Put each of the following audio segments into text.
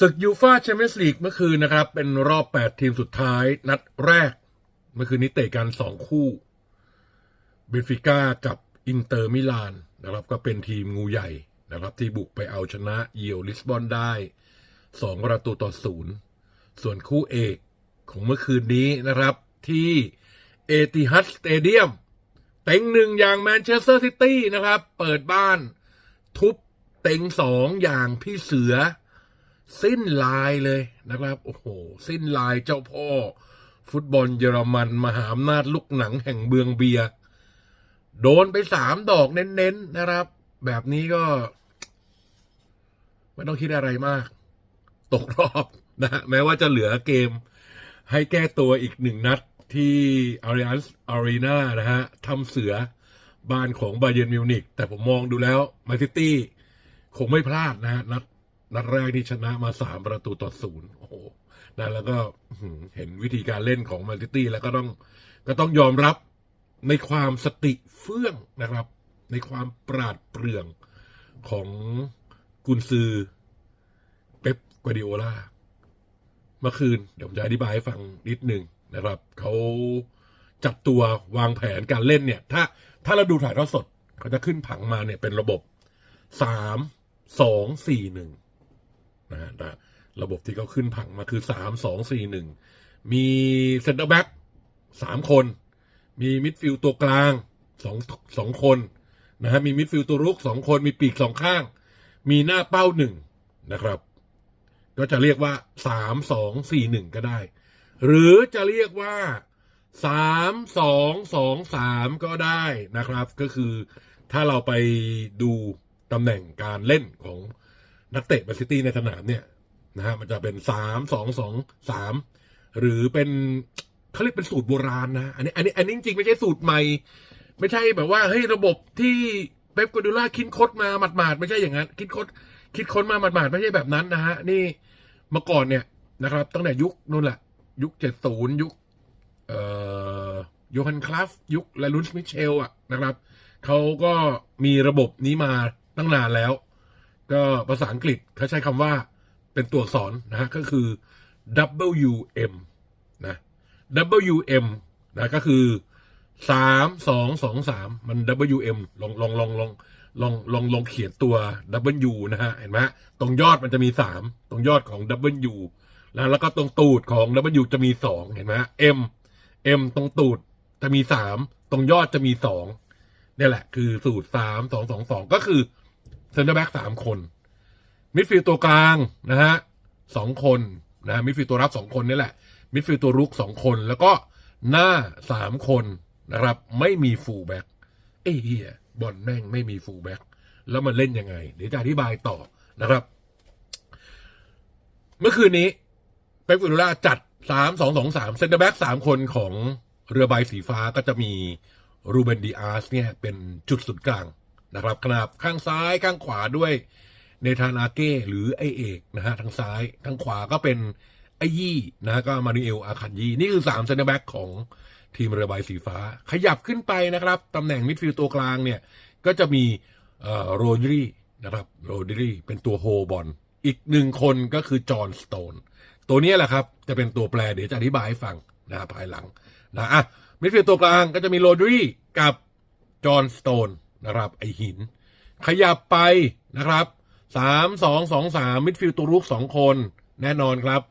ศึกยูฟาแชมเปี้ยนส์ลีกเมื่อคืนนะครับ เป็นรอบ 8 ทีมสุดท้าย นัดแรก เมื่อคืนนี้เตะกัน 2 คู่ เบนฟิก้ากับอินเตอร์มิลานนะครับ ก็เป็นทีมงูใหญ่นะครับ ที่บุกไปเอาชนะเยียวลิสบอนได้ 2 ประตูต่อศูนย์ส่วนคู่เอกของเมื่อคืนนี้นะครับ ที่เอติฮัดสเตเดียมเต็งหนึ่งอย่างแมนเชสเตอร์ซิตี้นะครับ เปิดบ้าน ทุบเต็งสองอย่างพี่เสือ สิ้นลายเลยนะครับ โอ้โห สิ้นลายเจ้าพ่อ ฟุตบอลเยอรมันมหาอำนาจลูกหนังแห่งเบืองเบีย โดนไปสามดอกเน้นๆนะครับ แบบนี้ก็ ไม่ต้องคิดอะไรมาก ตกรอบนะฮะแม้ว่าจะเหลือเกม ให้แก้ตัวอีกหนึ่งนัดที่อาริอันส์อารีนานะฮะทำเสือบ้านของบาเย r n m มิวนิกแต่ผมมองดูแล้วมนซิตี้คงไม่พลาดนะฮะนัด นัดแรกที่ชนะมาสามประตูต่อศูนย์โอ้โหนะแล้วก็เห็นวิธีการเล่นของแมนซิตี้แล้วก็ต้องก็ต้องยอมรับในความสติเฟื่องนะครับ ในความปราดเปรื่องของกุนซือเป๊ปกวาดิโอลาเมื่อคืน เดี๋ยวผมจะอธิบายให้ฟังนิดหนึ่งนะครับ เขาจัดตัววางแผนการเล่นเนี่ย ถ้าถ้าเราดูถ่ายทอดสด เขาจะขึ้นผังมาเนี่ยเป็นระบบสามสองสี่หนึ่ง นะฮะระบบที่เขาขึ้นผังมาคือสามสองสี่หนึ่งมีเซนเตอร์แบ็กสามคน มีมิดฟิลตัวกลางสองสองคนนะฮะมีมิดฟิลตัวรุกสองคนมีปีกสองข้าง มีหน้าเป้าหนึ่งนะครับ ก็จะเรียกว่าสามสองสี่หนึ่งก็ได้ หรือจะเรียกว่าสามสองสองสามก็ได้นะครับ ก็คือถ้าเราไปดูตำแหน่งการเล่นของ นักเตะแมนซิตี้ในสนามเนี่ยนะฮะมันจะเป็นสามสองสองสามหรือเป็นเขาเรียกเป็นสูตรโบราณนะ อันนี้อันนี้อันนี้จริงไม่ใช่สูตรใหม่ ไม่ใช่แบบว่าเฮ้ยระบบที่เป๊ปกัวดิล่าคิดค้นมาหมาดๆไม่ใช่อย่างนั้น คิดค้นคิดค้นมาหมาดๆไม่ใช่แบบนั้นนะฮะนี่เมื่อก่อนเนี่ยนะครับตั้งแต่ยุคนู่นแหละ ยุคเจ็ดศูนย์ยุคเอ่อโยฮันคลัฟยุคแลาลุนส์มิเชลอะนะครับเขาก็มีระบบนี้มาตั้งนานแล้ว ก็ภาษาอังกฤษเขาใช้คำว่าเป็นตัวสอักษรนะฮะก็คือ WM นะ WM นะก็คือสามสองสองสามมัน WM ลองลองลองลองลองลองลองเขียนตัว W นะฮะ เห็นไหมตรงยอดมันจะมีสามตรงยอดของ W แล้วแล้วก็ตรงตูดของ W จะมีสองเห็นไหม M M ตรงตูดจะมีสามตรงยอดจะมีสองนี่แหละ คือสูตรสามสองสองสองก็คือ เซนเตอร์แบ็กสามคน มิดฟิลด์ตัวกลางนะฮะสองคนนะมิดฟิลด์ตัวรับสองคนนี่แหละ มิดฟิลด์ตัวรุกสองคน แล้วก็หน้าสามคนนะครับ ไม่มีฟูลแบ็กเอ้เฮียบอลแม่งไม่มีฟูลแบ็กแล้วมันเล่นยังไง เดี๋ยวจะอธิบายต่อนะครับ เมื่อคืนนี้เป๊ปกัวดิโอล่าจัดสามสองสองสามเซนเตอร์แบ็กสามคนของเรือใบสีฟ้าก็จะมีรูเบนดีอาร์สเนี่ยเป็นจุดศูนย์กลาง นะครับขนาบข้างซ้ายข้างขวาด้วยเนธานอาเก้หรือไอเอกนะฮะทางซ้ายทางขวาก็เป็นไอยี่นะฮะก็มานูเอลอาคันยีนี่คือสามเซนเตอร์แบ็กของทีมเรือใบสีฟ้า ขยับขึ้นไปนะครับตำแหน่งมิดฟิลด์ตัวกลางเนี่ย ก็จะมีเอ่อโรดรีนะครับโรดรีเป็นตัวโฮบอลอีกหนึ่งคนก็คือจอห์นสโตนตัวนี้แหละครับ จะเป็นตัวแปรเดี๋ยวจะอธิบายให้ฟังนะภายหลังนะอะมิดฟิลด์ตัวกลางก็จะมีโรดรีกับจอห์นสโตน นะครับ ไอหิน ขยับไปนะครับสามสองสองสามมิดฟิลด์ตัวรุกสองคน แน่นอนครับ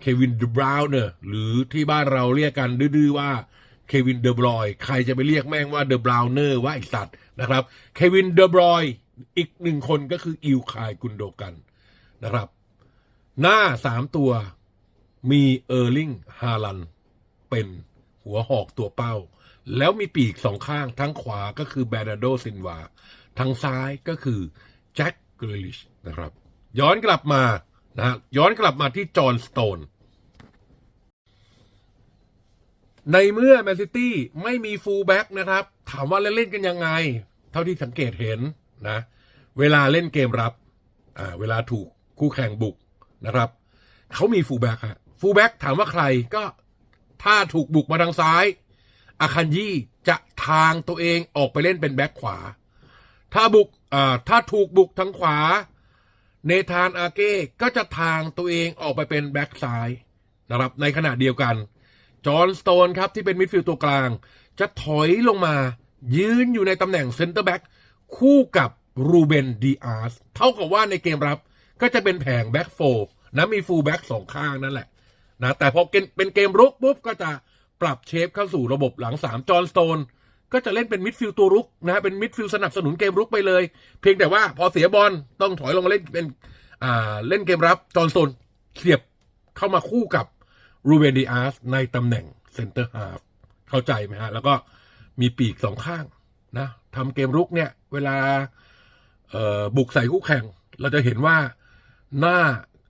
เควินเดบราวน์เนอร์หรือที่บ้านเราเรียกกันดื้อๆว่าเควินเดบรอย ใครจะไปเรียกแม่งว่าเดบราวเนอร์ว่าไอสัตว์นะครับ เควินเดบรอยอีกหนึ่งคนก็คืออิลคายกุนโดกันนะครับ หน้าสามตัวมีเออร์ลิงฮาลันเป็นหัวหอกตัวเป้า แล้วมีปีกสองข้างทั้งขวาก็คือแบรนาโดซินวาทางซ้ายก็คือแจ็คกริลิชนะครับ ย้อนกลับมานะฮะย้อนกลับมาที่จอห์นสโตน ในเมื่อแมนซิตี้ไม่มีฟูลแบ็กนะครับ ถามว่าเล่นกันยังไง เท่าที่สังเกตเห็นนะ เวลาเล่นเกมรับอ่าเวลาถูกคู่แข่งบุกนะครับ เขามีฟูลแบ็กฮะฟูลแบ็กถามว่าใครก็ถ้าถูกบุกมาทางซ้าย อาคันยี่จะทางตัวเองออกไปเล่นเป็นแบ็คขวา ถ้าบุกถ้าถูกบุกทางขวา เนธานอาเก้ก็จะทางตัวเองออกไปเป็นแบ็กซ้ายนะครับในขณะเดียวกัน จอห์นสโตนครับที่เป็นมิดฟิลด์ตัวกลาง จะถอยลงมายืนอยู่ในตำแหน่งเซนเตอร์แบ็กคู่กับรูเบนดีอาร์สเท่ากับว่าในเกมรับก็จะเป็นแผงแบ็กโฟนะมีฟูลแบ็กสองข้างนั่นแหละนะแต่พอเป็นเกมรุกปุ๊บก็จะ ปรับเชฟเข้าสู่ระบบหลังสามจอห์นสโตนก็จะเล่นเป็นมิดฟิลด์ตัวรุกนะฮะเป็นมิดฟิลด์สนับสนุนเกมรุกไปเลย เพียงแต่ว่าพอเสียบอลต้องถอยลงมาเล่นเป็นอ่าเล่นเกมรับจอห์นสโตนเสียบเข้ามาคู่กับรูเบนดีอาร์สในตำแหน่งเซนเตอร์ฮาฟเข้าใจไหมฮะ แล้วก็มีปีกสองข้างนะทำเกมรุกเนี่ย เวลาบุกใส่คู่แข่ง เราจะเห็นว่าหน้า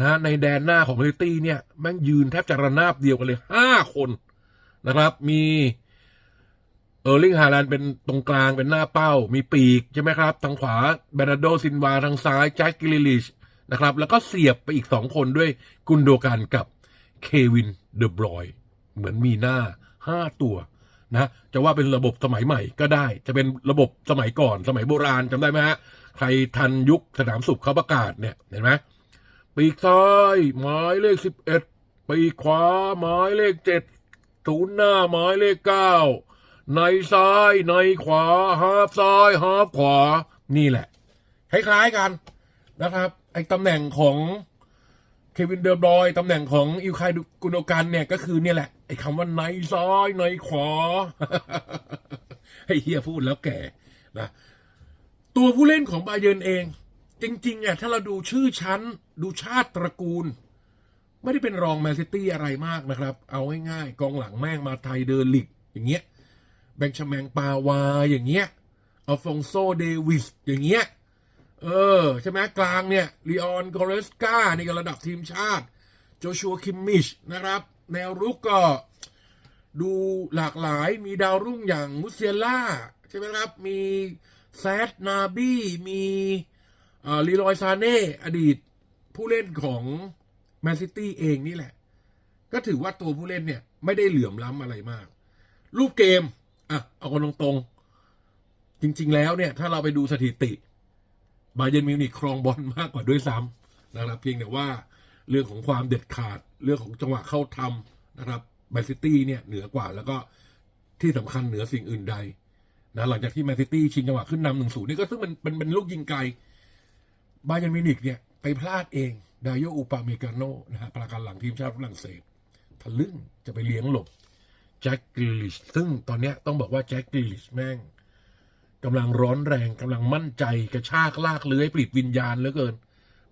นะในแดนหน้าของลิตี้เนี่ย แม่งยืนแทบจะระนาบเดียวกันเลยห้าคน นะครับ มีเออร์ลิงฮาลันเป็นตรงกลางเป็นหน้าเป้า มีปีกใช่ไหมครับ ทางขวาเบรนาโดซินวา ทางซ้ายแจ็คกิลิลิชนะครับ แล้วก็เสียบไปอีกสองคนด้วยกุนโดกันกับเควินเดอบรอยเหมือนมีหน้าห้าตัวนะจะว่าเป็นระบบสมัยใหม่ก็ได้ จะเป็นระบบสมัยก่อนสมัยโบราณจำได้ไหมฮะใครทันยุคสนามสุขเขาประกาศเนี่ยเห็นไหมปีกซ้ายหมายเลขสิบเอ็ดปีกขวาหมายเลขเจ็ด ศูนย์หน้าหมายเลขเก้าในซ้ายในขวาฮาฟซ้ายฮาฟขวา นี่แหละ คล้ายๆกันนะครับ ไอ้ตำแหน่งของเควินเดอร์บอยตำแหน่งของอิวคายกุนโดกันเนี่ยก็คือเนี่ยแหละ ไอ้คำว่าในซ้ายในขวาให้เฮียพูดแล้วแก่นะตัวผู้เล่นของบาเยิร์นเอง จริง ๆอะถ้าเราดูชื่อชั้น ดูชาติตระกูล ไม่ได้เป็นรองแมนซิตี้อะไรมากนะครับ เอาง่ายๆกองหลังแม่งมาไทยเดอร์ลิกอย่างเงี้ยแบงชแมงปาวาอย่างเงี้ยอัลฟองโซเดวิสอย่างเงี้ยเออ ใช่ไหมกลางเนี่ยลีออนกอเรสกานี่ก็ระดับทีมชาติโจชัวคิมมิชนะครับ แนวรุกก็ดูหลากหลายมีดาวรุ่งอย่างมุเซียล่า ใช่ไหมครับ มีแซดนาบี้มีลีลอยซาเน่อดีตผู้เล่นของ แมนซิตี้เองนี่แหละ ก็ถือว่าตัวผู้เล่นเนี่ย ไม่ได้เหลื่อมล้ำอะไรมาก รูปเกม อะ เอากันตรงๆ จริง ๆ แล้วเนี่ย ถ้าเราไปดูสถิติ บาเยร์นมิวนิกครองบอลมากกว่าด้วยซ้ำนะครับ เพียงแต่ว่าเรื่องของความเด็ดขาด เรื่องของจังหวะเข้าทำนะครับแมนซิตี้เนี่ยเหนือกว่าแล้วก็ที่สำคัญเหนือสิ่งอื่นใดนะหลังจากที่แมนซิตี้ชิงจังหวะขึ้นนำหนึ่งศูนย์นี่ก็ซึ่งมันเป็นเป็นลูกยิงไกลบาเยร์นมิวนิกเนี่ยไปพลาดเอง ดายโยอุปาเมกาโนนะฮะประกันหลังทีมชาติฝรั่งเศสทะลึ่งจะไปเลี้ยงหลบแจ็คกิลิชซึ่งตอนนี้ต้องบอกว่าแจ็คกิลิชแม่งกำลังร้อนแรงกำลังมั่นใจกระชากลากเลื้อยปลิดวิญญาณเหลือเกิน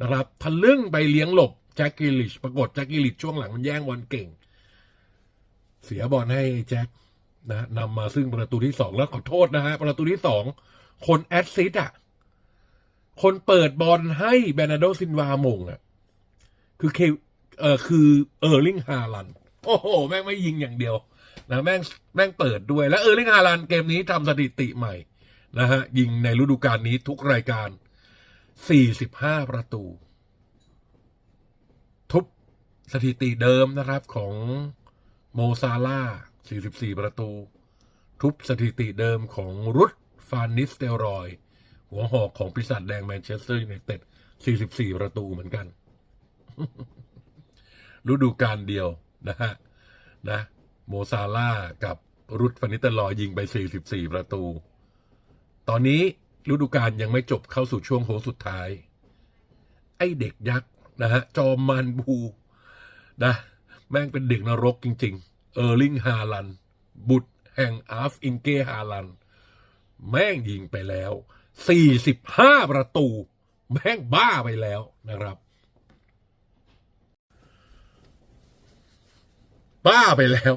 นะครับทะลึ่งไปเลี้ยงหลบแจ็คกิลิชปรากฏแจ็คกิลิชช่วงหลังมันแย่งบอลเก่ง เสียบอลให้แจ็คนะนำมาซึ่งประตูที่สองแล้วขอโทษนะฮะประตูที่สองคนแอดซิดอะคนเปิดบอลให้เบรนาโดซินวามงอะ คือเคเออคือเออร์ลิงฮาลันโอ้โห แม่งไม่ยิงอย่างเดียวนะแม่งแม่งเปิดด้วยแล้วเออร์ลิงฮาลันเกมนี้ทำสถิติใหม่นะฮะยิงในฤดูกาลนี้ทุกรายการ 45 ประตู ทุบสถิติเดิมนะครับของโมซาล่า 44 ประตู ทุบสถิติเดิมของรุดฟานนิสเตลรอย หัวหอกของปีศาจแดงแมนเชสเตอร์ยูไนเต็ด 44 ประตูเหมือนกัน ฤดูกาลเดียวนะฮะนะโมซาล่ากับรุดฟานิตลอยิงไป 44 ประตู ตอนนี้ฤดูกาลยังไม่จบเข้าสู่ช่วงโค้งสุดท้าย ไอเด็กยักษ์นะฮะ จอมมันบูนะ แม่งเป็นเด็กนรกจริง ๆ เออร์ลิงฮาลัน บุตรแห่งอาร์ฟอินเกฮาลัน แม่งยิงไปแล้ว 45 ประตู แม่งบ้าไปแล้วนะครับ บ้าไปแล้ว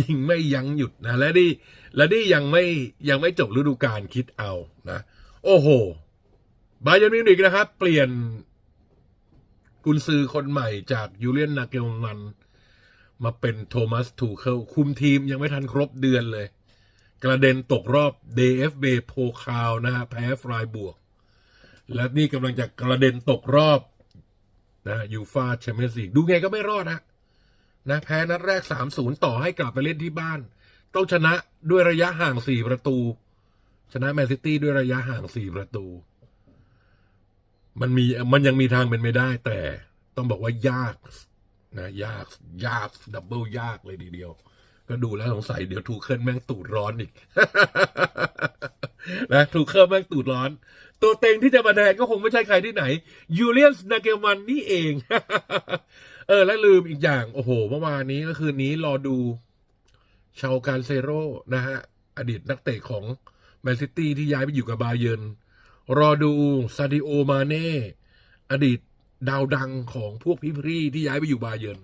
ยิงไม่ยั้งหยุดนะ และนี่และนี่ยังไม่ยังไม่จบฤดูกาลคิดเอานะ โอ้โหบาเยนมิวนิกนะครับ เปลี่ยนกุนซือคนใหม่จากยูเลียนนาเกลนัน มาเป็นโทมัสทูเคิลคุมทีมยังไม่ทันครบเดือนเลย กระเด็นตกรอบ DFB โพคาวนะฮะแพ้ฟรายบวก และนี่กำลังจะกระเด็นตกรอบนะยูฟาแชมเปี้ยนส์ลีกดูไงก็ไม่รอดนะ นะแพ้นัดแรก 3-0 ต่อให้กลับไปเล่นที่บ้าน ต้องชนะด้วยระยะห่าง 4 ประตู ชนะแมนซิตี้ด้วยระยะห่าง 4 ประตู มันมีมันยังมีทางเป็นไม่ได้ แต่ต้องบอกว่ายากนะยากยากดับเบิลยากเลยทีเดียว ก็ดูแล้วสงสัยเดี๋ยวทูเคิลแม่งตูดร้อนอีกนะทูเคิลแม่งตูดร้อน ตัวเต็งที่จะมาแทนก็คงไม่ใช่ใครที่ไหนยูเลียนนาเกลมันนี่เอง เออ และลืมอีกอย่าง โอ้โห เมื่อวานนี้ก็คืนนี้รอดูชาวการเซโร่นะฮะ อดีตนักเตะของแมนซิตี้ที่ย้ายไปอยู่กับบาเยิร์นรอดูซาดิโอมาเน่ อดีตดาวดังของพวกพี่พรีที่ย้ายไปอยู่บาเยิร์น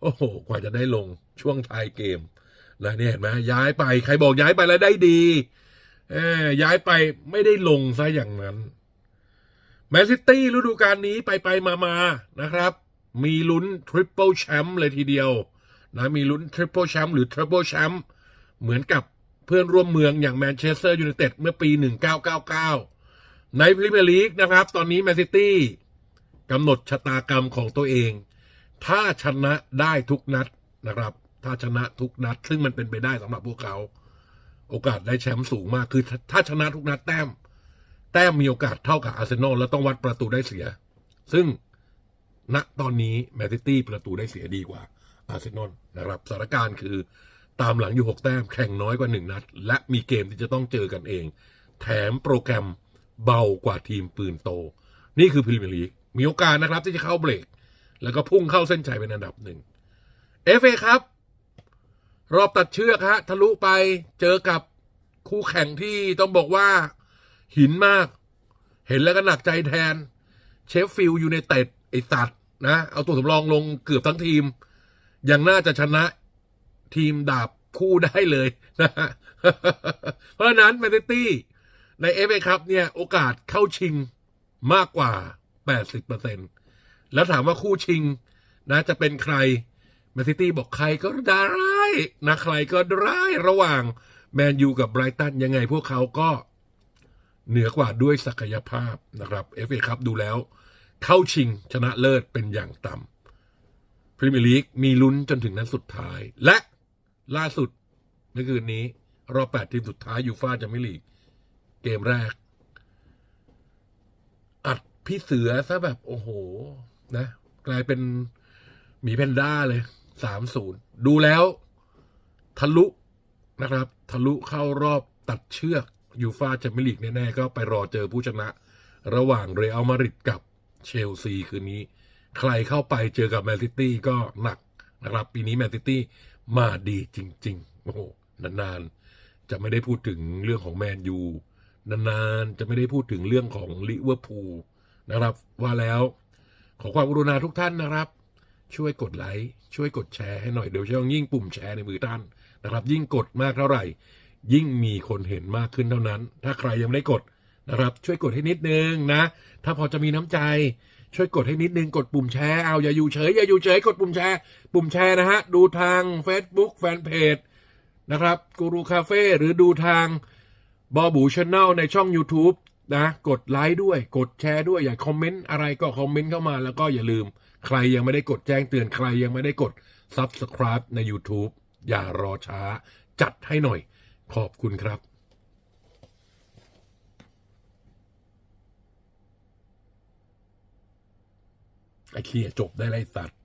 โอ้โห กว่าจะได้ลงช่วงท้ายเกมแล้วเนี่ยเห็นไหมย้ายไป ใครบอกย้ายไปแล้วได้ดีเออย้ายไปไม่ได้ลงซะอย่างนั้นแมนซิตี้ฤดูกาลนี้ไปไปมามานะครับ มีลุ้นทริปเปิลแชมป์เลยทีเดียวนะมีลุ้นทริปเปิลแชมป์หรือทริปเปิลแชมป์เหมือนกับเพื่อนร่วมเมืองอย่างแมนเชสเตอร์ยูไนเต็ดเมื่อปี 1999 ในพรีเมียร์ลีกนะครับ ตอนนี้แมนซิตี้กำหนดชะตากรรมของตัวเอง ถ้าชนะได้ทุกนัดนะครับ ถ้าชนะทุกนัด ซึ่งมันเป็นไปได้สำหรับพวกเขา โอกาสได้แชมป์สูงมาก คือถ้าชนะทุกนัดแต้ม แต้มมีโอกาสเท่ากับอาร์เซนอลแล้วต้องวัดประตูได้เสีย ซึ่ง ณตอนนี้แมนซิตี้ประตูได้เสียดีกว่าอาร์เซนอลนะครับสถานการณ์คือตามหลังอยู่ 6 แต้มแข่งน้อยกว่า 1 นัด และมีเกมที่จะต้องเจอกันเอง แถมโปรแกรมเบากว่าทีมปืนโต นี่คือพรีเมียร์ลีกมีโอกาสนะครับที่จะเข้าเบรก แล้วก็พุ่งเข้าเส้นชัยเป็นอันดับหนึ่งเอฟเอครับ รอบตัดเชือกฮะทะลุไปเจอกับคู่แข่งที่ต้องบอกว่าหินมาก เห็นแล้วก็หนักใจแทน เชฟฟิลด์ยูไนเต็ดไอสัตว์ นะ เอาตัวสำรองลงเกือบทั้งทีม ยังน่าจะชนะทีมดาบคู่ได้เลยนะเพราะฉะนั้นแมนซิตี้ ในเอฟเอคัพเนี่ย โอกาสเข้าชิงมากกว่า 80%แล้วถามว่าคู่ชิงนะจะเป็นใครแมนซิตี้บอกใครก็ได้นะใครก็ได้ระหว่างแมนยูกับไบรตันยังไงพวกเขาก็เหนือกว่าด้วยศักยภาพนะครับเอฟเอคัพดูแล้ว เข้าชิงชนะเลิศเป็นอย่างต่ำพรีเมียร์ลีกมีลุ้นจนถึงนั้นสุดท้าย และล่าสุดในคืนนี้ รอบแปดทีมสุดท้ายยูฟ่าจะไม่ลีก เกมแรก อัดพี่เสือซะแบบโอ้โห นะ กลายเป็นหมีแพนด้าเลยสามศูนย์ดูแล้ว ทะลุนะครับ ทะลุเข้ารอบตัดเชือกยูฟาแชมเปี้ยนลีกแน่ ๆ ก็ไปรอเจอผู้ชนะ ระหว่างเรอัลมาดริดกับ เชลซีคืนนี้ ใครเข้าไปเจอกับแมนซิตี้ก็หนักนะครับ ปีนี้แมนซิตี้มาดีจริง ๆ โอ้โหนานๆ จะไม่ได้พูดถึงเรื่องของแมนยูนานๆ จะไม่ได้พูดถึงเรื่องของลิเวอร์พูลนะครับ ว่าแล้วขอความกรุณาทุกท่านนะครับ ช่วยกดไลค์ช่วยกดแชร์ให้หน่อยเดี๋ยวช่องยิ่งปุ่มแชร์ในมือท่านนะครับ ยิ่งกดมากเท่าไหร่ ยิ่งมีคนเห็นมากขึ้นเท่านั้น ถ้าใครยังไม่ได้กด นะครับช่วยกดให้นิดนึงนะ ถ้าพอจะมีน้ำใจช่วยกดให้นิดนึงกดปุ่มแชร์เอาอย่าอยู่เฉยอย่าอยู่เฉยกดปุ่มแชร์ ปุ่มแชร์นะฮะดูทาง Facebook แฟนเพจนะครับกูรูคาเฟ่หรือดูทางบอบูชแนลในช่อง YouTube นะกดไลค์ด้วยกดแชร์ด้วยอย่าคอมเมนต์อะไรก็คอมเมนต์เข้ามาแล้วก็อย่าลืม ใครยังไม่ได้กดแจ้งเตือนใครยังไม่ได้กด Subscribe ใน YouTube อย่ารอช้า จัดให้หน่อย ขอบคุณครับ ไอ้เคียจบได้ไรสัตว์